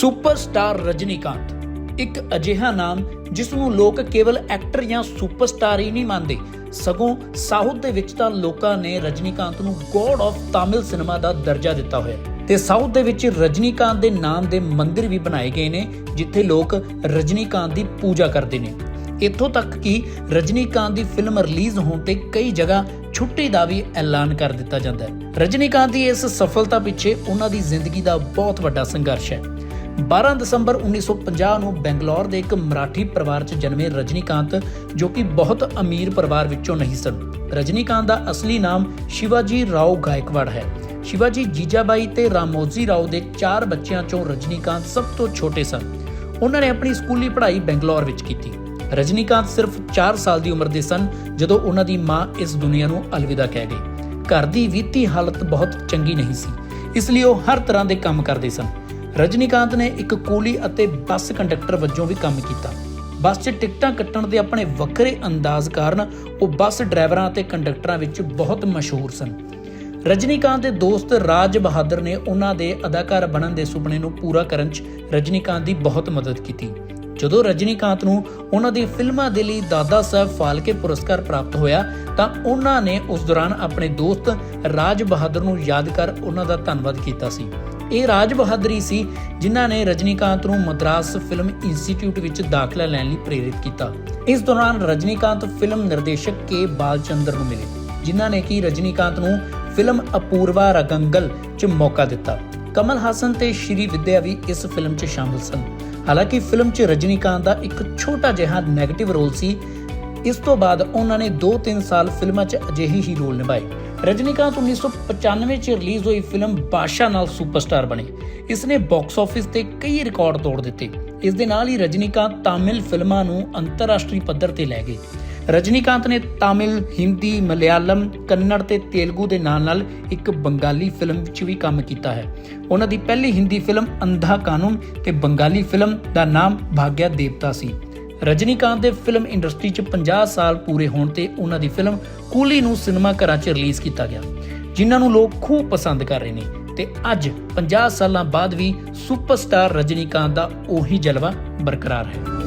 Superstar Rajinikanth. ਇੱਕ ਅਜਿਹਾ ਨਾਮ ਜਿਸ ਨੂੰ ਲੋਕ ਕੇਵਲ ਐਕਟਰ ਜਾਂ ਸੁਪਰਸਟਾਰ ਹੀ ਨਹੀਂ ਮੰਨਦੇ। ਸਗੋਂ ਸਾਊਥ ਦੇ ਵਿੱਚ ਤਾਂ ਲੋਕਾਂ ਨੇ ਰਜਨੀਕਾਂਤ ਨੂੰ ਗੋਡ ਆਫ ਤਾਮਿਲ ਸਿਨੇਮਾ ਦਾ ਦਰਜਾ ਦਿੱਤਾ ਹੋਇਆ। ਤੇ ਸਾਊਥ ਦੇ ਵਿੱਚ ਰਜਨੀਕਾਂਤ ਦੇ ਨਾਮ ਦੇ ਮੰਦਿਰ ਵੀ ਬਣਾਏ ਗਏ ਨੇ, ਜਿੱਥੇ ਲੋਕ ਰਜਨੀਕਾਂਤ ਦੀ ਪੂਜਾ ਕਰਦੇ ਨੇ। ਇੱਥੋਂ ਤੱਕ ਕਿ ਰਜਨੀਕਾਂਤ ਦੀ ਫਿਲਮ ਰਿਲੀਜ਼ ਹੋਣ ਤੇ ਕਈ ਜਗ੍ਹਾ ਛੁੱਟੀ ਦਾ ਵੀ ਐਲਾਨ ਕਰ ਦਿੱਤਾ ਜਾਂਦਾ ਹੈ। ਰਜਨੀਕਾਂਤ ਦੀ ਇਸ ਸਫਲਤਾ ਪਿੱਛੇ ਉਹਨਾਂ ਦੀ ਜ਼ਿੰਦਗੀ ਦਾ ਬਹੁਤ ਵੱਡਾ ਸੰਘਰਸ਼ ਹੈ। 12 ਦਸੰਬਰ 1950 ਨੂੰ ਬੈਂਗਲੌਰ ਦੇ ਇੱਕ ਮਰਾਠੀ ਪਰਿਵਾਰ 'ਚ ਜਨਮੇ ਰਜਨੀਕਾਂਤ, ਜੋ ਕਿ ਬਹੁਤ ਅਮੀਰ ਪਰਿਵਾਰ ਵਿੱਚੋਂ ਨਹੀਂ ਸਨ। ਰਜਨੀਕਾਂਤ ਦਾ ਅਸਲੀ ਨਾਮ ਸ਼ਿਵਾਜੀ ਰਾਓ ਗਾਇਕਵਾੜ ਹੈ। ਸ਼ਿਵਾਜੀ ਜੀਜਾਬਾਈ ਤੇ ਰਾਮੋਜੀ ਰਾਓ ਦੇ ਚਾਰ ਬੱਚਿਆਂ 'ਚੋਂ ਰਜਨੀਕਾਂਤ ਸਭ ਤੋਂ ਛੋਟੇ ਸਨ। ਉਹਨਾਂ ਨੇ ਆਪਣੀ ਸਕੂਲੀ ਪੜ੍ਹਾਈ ਬੰਗਲੌਰ ਵਿੱਚ ਕੀਤੀ। ਰਜਨੀਕਾਂਤ ਸਿਰਫ 4 ਸਾਲ ਦੀ ਉਮਰ ਦੇ ਸਨ, ਜਦੋਂ ਉਹਨਾਂ ਦੀ ਮਾਂ ਇਸ ਦੁਨੀਆ ਨੂੰ ਅਲਵਿਦਾ ਕਹਿ ਗਈ। ਘਰ ਦੀ ਵਿੱਤੀ ਹਾਲਤ ਬਹੁਤ ਚੰਗੀ ਨਹੀਂ ਸੀ, ਇਸ ਲਈ ਉਹ ਹਰ ਤਰ੍ਹਾਂ ਦੇ ਕੰਮ ਕਰਦੇ ਸਨ। ਰਜਨੀਕਾਂਤ ਨੇ ਇੱਕ ਕੂਲੀ ਅਤੇ ਬੱਸ ਕੰਡਕਟਰ ਵਜੋਂ ਵੀ ਕੰਮ ਕੀਤਾ। ਬੱਸ 'ਚ ਟਿਕਟਾਂ ਕੱਟਣ ਦੇ ਆਪਣੇ ਵੱਖਰੇ ਅੰਦਾਜ਼ ਕਾਰਨ ਉਹ ਬੱਸ ਡਰਾਈਵਰਾਂ ਅਤੇ ਕੰਡਕਟਰਾਂ ਵਿੱਚ ਬਹੁਤ ਮਸ਼ਹੂਰ ਸਨ। ਰਜਨੀਕਾਂਤ ਦੇ ਦੋਸਤ ਰਾਜ ਬਹਾਦਰ ਨੇ ਉਹਨਾਂ ਦੇ ਅਦਾਕਾਰ ਬਣਨ ਦੇ ਸੁਪਨੇ ਨੂੰ ਪੂਰਾ ਕਰਨ 'ਚ ਰਜਨੀਕਾਂਤ ਦੀ ਬਹੁਤ ਮਦਦ ਕੀਤੀ। ਜਦੋਂ ਰਜਨੀਕਾਂਤ ਨੂੰ ਉਹਨਾਂ ਦੀ ਫਿਲਮਾਂ ਦੇ ਲਈ ਦਾਦਾ ਸਾਹਿਬ ਫਾਲਕੇ ਪੁਰਸਕਾਰ ਪ੍ਰਾਪਤ ਹੋਇਆ, ਤਾਂ ਉਹਨਾਂ ਨੇ ਉਸ ਦੌਰਾਨ ਆਪਣੇ ਦੋਸਤ ਰਾਜ ਬਹਾਦਰ ਨੂੰ ਯਾਦ ਕਰ ਉਹਨਾਂ ਦਾ ਧੰਨਵਾਦ ਕੀਤਾ ਸੀ। ਇਹ ਰਾਜ ਬਹਾਦਰੀ ਸੀ ਜਿਨ੍ਹਾਂ ਨੇ ਰਜਨੀਕਾਂਤ ਨੂੰ ਮਦਰਾਸ ਫਿਲਮ ਇੰਸਟੀਚਿਊਟ ਵਿੱਚ ਦਾਖਲਾ ਲੈਣ ਲਈ ਪ੍ਰੇਰਿਤ ਕੀਤਾ। ਇਸ ਦੌਰਾਨ ਰਜਨੀਕਾਂਤ ਫਿਲਮ ਨਿਰਦੇਸ਼ਕ ਕੇ ਬਾਲਚੰਦਰ ਨੂੰ ਮਿਲੇ, ਜਿਨ੍ਹਾਂ ਨੇ ਕਿ ਰਜਨੀਕਾਂਤ ਨੂੰ ਫਿਲਮ ਅਪੂਰਵਾ ਰਗੰਗਲ 'ਚ ਮੌਕਾ ਦਿੱਤਾ। ਕਮਲ ਹਾਸਨ ਤੇ ਸ਼੍ਰੀ ਵਿਦਿਆ ਵੀ ਇਸ ਫਿਲਮ 'ਚ ਸ਼ਾਮਲ ਸਨ। ਹਾਲਾਂਕਿ ਫਿਲਮ 'ਚ ਰਜਨੀਕਾਂਤ ਦਾ ਇੱਕ ਛੋਟਾ ਜਿਹਾ ਨੈਗੇਟਿਵ ਰੋਲ ਸੀ, ਇਸ ਤੋਂ ਬਾਅਦ ਉਹਨਾਂ ਨੇ 2-3 ਸਾਲ ਫਿਲਮਾਂ 'ਚ ਅਜਿਹੇ ਹੀ ਰੋਲ ਨਿਭਾਏ। ਰਜਨੀਕਾਂਤ 1995 'ਚ ਰਿਲੀਜ਼ ਹੋਈ ਫਿਲਮ ਬਾਦਸ਼ਾਹ ਨਾਲ ਸੁਪਰਸਟਾਰ ਬਣੇ। ਇਸ ਨੇ ਬਾਕਸ ਆਫਿਸ ਤੇ ਕਈ ਰਿਕਾਰਡ ਤੋੜ ਦਿੱਤੇ। ਇਸ ਦੇ ਨਾਲ ਹੀ ਰਜਨੀਕਾਂਤ ਤਾਮਿਲ ਫਿਲਮਾਂ ਨੂੰ ਅੰਤਰਰਾਸ਼ਟਰੀ ਪੱਧਰ ਤੇ ਲੈ ਗਏ। ਰਜਨੀਕਾਂਤ ਨੇ ਤਾਮਿਲ, ਹਿੰਦੀ, ਮਲਿਆਲਮ, ਕੰਨੜ ਤੇ ਤੇਲਗੂ ਦੇ ਨਾਲ-ਨਾਲ ਇੱਕ ਬੰਗਾਲੀ ਫਿਲਮ ਵਿੱਚ ਵੀ ਕੰਮ ਕੀਤਾ ਹੈ। ਉਹਨਾਂ ਦੀ ਪਹਿਲੀ ਹਿੰਦੀ ਫਿਲਮ ਅੰਧਾ ਕਾਨੂੰਨ ਤੇ ਬੰਗਾਲੀ ਫਿਲਮ ਦਾ ਨਾਮ ਭਾਗਿਆ ਦੇਵਤਾ ਸੀ। ਰਜਨੀਕਾਂਤ ਦੇ ਫਿਲਮ ਇੰਡਸਟਰੀ 'ਚ 50 ਸਾਲ ਪੂਰੇ ਹੋਣ ਤੇ ਉਹਨਾਂ ਦੀ ਫਿਲਮ ਕੂਲੀ ਨੂੰ ਸਿਨੇਮਾ ਘਰਾਂ 'ਚ ਰਿਲੀਜ਼ ਕੀਤਾ ਗਿਆ, ਜਿਨ੍ਹਾਂ ਨੂੰ ਲੋਕ ਖੂਬ ਪਸੰਦ ਕਰ ਰਹੇ ਨੇ। ਤੇ ਅੱਜ 50 ਸਾਲਾਂ ਬਾਅਦ ਵੀ ਸੁਪਰਸਟਾਰ ਰਜਨੀਕਾਂਤ ਦਾ ਉਹੀ ਜਲਵਾ ਬਰਕਰਾਰ ਹੈ।